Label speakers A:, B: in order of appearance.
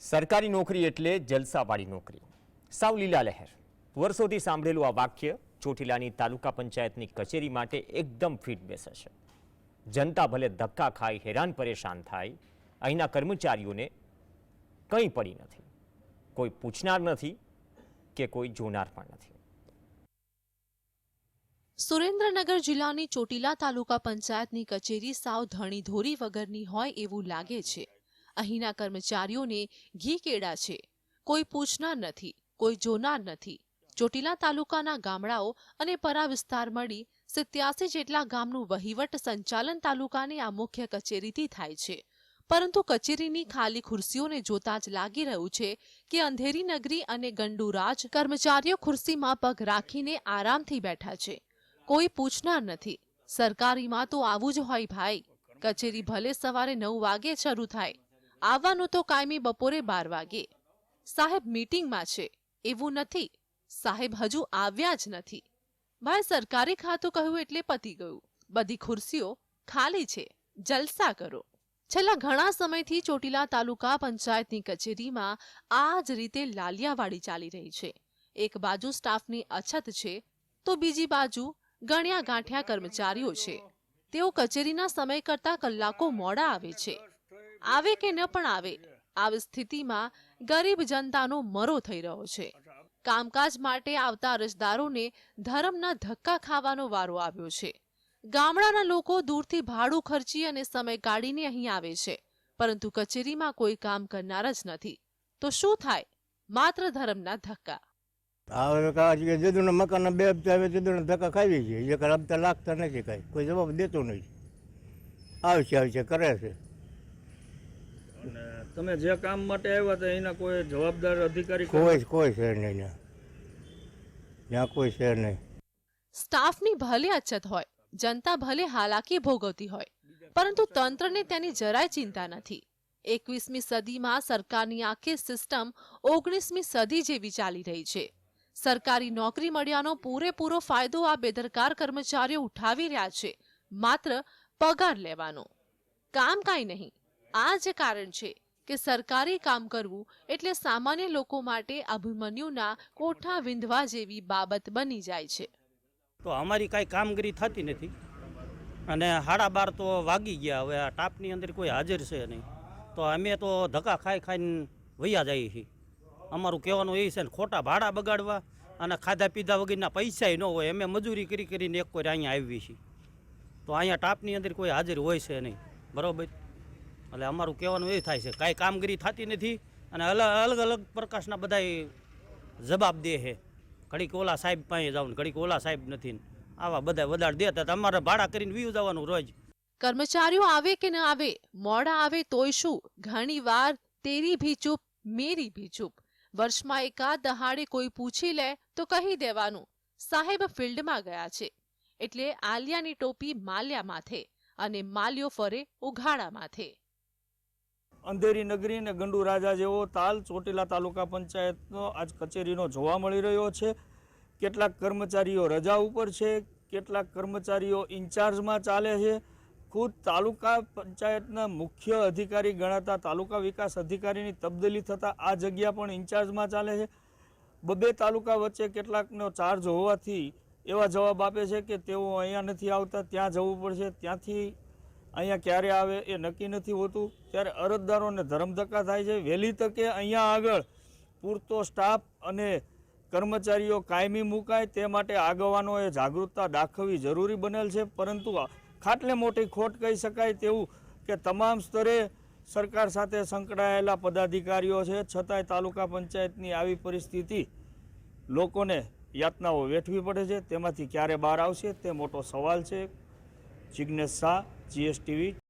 A: સરકારી નોકરી એટલે જલસાવાળી નોકરી. સાવ લીલા લહેર. વર્ષોથી સાંભળેલું આ વાક્ય ચોટીલાની તાલુકા પંચાયતની કચેરી માટે એકદમ ફિટ બેસે જનતા ભલે ધક્કા ખાઈ, હેરાન, પરેશાન થાય, અહીંના કર્મચારીઓને કંઈ પડી નથી. કોઈ પૂછનાર નથી કે કોઈ જોનાર પણ નથી.
B: સુરેન્દ્રનગર જિલ્લાની ચોટીલા તાલુકા પંચાયતની કચેરી સાવ ધણી ધોરી વગરની હોય એવું લાગે છે. અહીંના કર્મચારીઓને ઘી કેળા છે. કોઈ પૂછનાર નથી, કોઈ જોનાર નથી. ચોટીલા તાલુકાના ગામડાઓ અને પરા વિસ્તાર મળી સિત્યાસી જેટલા ગામનું વહીવટ સંચાલન તાલુકાની આ મુખ્ય કચેરીથી થાય છે. પરંતુ કચેરીની ખાલી ખુરશીઓને જોતા જ લાગી રહ્યું છે કે અંધેરી નગરી અને ગંડુરાજ કર્મચારીઓ ખુરશીમાં પગ રાખીને આરામથી બેઠા છે. કોઈ પૂછનાર નથી. સરકારીમાં તો આવું જ હોય ભાઈ. કચેરી ભલે સવારે નવ વાગે શરૂ થાય. આવવાનું તો કાયમી બપોરે બાર વાગે. સાહેબ મીટિંગમાં છે. એવું નથી. સાહેબ હજુ આવ્યા જ નથી. ભાઈ સરકારી ખાતું કહ્યું એટલે પતી ગયું. બધી ખુરશીઓ ખાલી છે. જલસા કરો. છેલ્લા ઘણા સમયથી ચોટીલા તાલુકા પંચાયતની કચેરીમાં આ જ રીતે લાલિયાવાડી ચાલી રહી છે. એક બાજુ સ્ટાફની અછત છે, તો બીજી બાજુ ગણ્યા ગાંઠ્યા કર્મચારીઓ છે. તેઓ કચેરીના સમય કરતા કલાકો મોડા આવે છે. આવે કે ન પણ આવે, આવી સ્થિતિમાં ગરીબ જનતાનો મરો થઈ રહ્યો છે. કામકાજ માટે આવતા અરજદારોને ધર્મના ધક્કા ખાવાનો વારો આવ્યો છે. ગામડાના લોકો દૂરથી ભાડું ખર્ચી અને સમય કાઢીને અહીં આવે છે, પરંતુ કચેરીમાં કોઈ કામ કરનાર જ નથી. તો શું થાય? માત્ર ધર્મના ધક્કા.
C: જેદુના બે હપ્તા આવે તેદુના ધક્કા ખાવી છે કાંઈ હપ્તા લાગતા નથી કાંઈ. કોઈ જવાબ દેતો નથી. આવશે આવશે, કરે છે.
D: તમે જે કામ માટે આવ્યા હતા એના કોઈ જવાબદાર અધિકારી
C: કોઈ કોઈ છે નહીં ત્યાં. કોઈ છે નહીં.
B: સ્ટાફની ભલે અછત હોય જનતા ભલે હાલાકી ભોગવતી હોય પરંતુ તંત્રને તેની જરાય ચિંતા નથી. એકવીસમી સદીમાં સરકારની આખી સિસ્ટમ ઓગણીસમી સદી જેવી ચાલી રહી છે. સરકારી નોકરી મળ્યાનો પૂરેપૂરો ફાયદો આ બેદરકાર કર્મચારીઓ ઉઠાવી રહ્યા છે માત્ર પગાર લેવાનો. કામ કાંઈ નહીં આ જ કારણ છે કે સરકારી કામ કરવું એટલે સામાન્ય લોકો માટે અભિમન્યુના કોઠા વિંધવા જેવી બાબત બની જાય છે.
E: તો અમારી કાંઈ કામગીરી થતી નથી અને સાડા બાર તો વાગી ગયા, હવે આ ટાપની અંદર કોઈ હાજર છે નહીં. તો અમે તો ધક્કા ખાઈ ખાઈને વૈયા જઈએ છીએ. અમારું કહેવાનું એ છે ને, ખોટા ભાડા બગાડવા અને ખાધા પીધા વગરના પૈસાય ન હોય. અમે મજૂરી કરી કરીને એક કોઈ અહીંયા આવી છીએ. તો અહીંયા ટાપની અંદર કોઈ હાજર હોય છે નહીં. બરાબર? એટલે અમારું કહેવાનું એ થાય છે, કાંઈ કામગીરી થતી નથી અને અલગ અલગ પ્રકારના બધા જવાબ દે છે. ઘડીક ઓલા સાહેબ પાસે જાઉં ઘડીક ઓલા સાહેબ નથી આવા બધા વધારે દેતા અમારે ભાડા કરીને વીવ જવાનું રોજ.
B: કર્મચારીઓ આવે કે ન આવે, મોડા આવે તોય શું? ઘણી વાર તેરી ભી ચૂપ, મેરી ભી ચૂપ. વર્ષમાં એકાદ દહાડે કોઈ પૂછી લે તો કહી દેવાનું. સાહેબ ફિલ્ડમાં ગયા છે. એટલે આલિયાની ટોપી માલ્યા માથે અને માલ્યો ફરે ઉઘાડા માથે.
D: અંધેરી નગરી અને ગંડુ રાજા જેવો તાલ ચોટીલા તાલુકા પંચાયતનો આજ કચેરીનો જોવા મળી રહ્યો છે. કેટલાક કર્મચારીઓ રજા ઉપર છે, કેટલાક કર્મચારીઓ ઇન્ચાર્જમાં ચાલે છે. ખુદ તાલુકા પંચાયતના મુખ્ય અધિકારી ગણાતા તાલુકા વિકાસ અધિકારીની તબદીલી થતાં આ જગ્યા પણ ઇન્ચાર્જમાં ચાલે છે. બબે તાલુકા વચ્ચે કેટલાકનો ચાર્જ હોવાથી એવા જવાબ આપે છે કે તેઓ અહીંયા નથી આવતા, ત્યાં જવું પડશે. ત્યાંથી અહીંયા ક્યારે આવે એ નક્કી નથી હોતું. ત્યારે અરજદારોને ધરમધક્કા થાય છે. વહેલી તકે અહીંયા આગળ પૂરતો સ્ટાફ અને કર્મચારીઓ કાયમી મુકાય તે માટે આગેવાનોએ જાગૃતતા દાખવવી જરૂરી બનેલ છે. પરંતુ ખાટલે મોટી ખોટ કહી શકાય તેવું કે તમામ સ્તરે સરકાર સાથે સંકળાયેલા પદાધિકારીઓ છે. છતાંય તાલુકા પંચાયતની આવી પરિસ્થિતિ લોકોને યાતનાઓ વેઠવી પડે છે. તેમાંથી ક્યારે બહાર આવશે તે મોટો સવાલ છે. જિજ્ઞેશ શાહ જીએસટીવી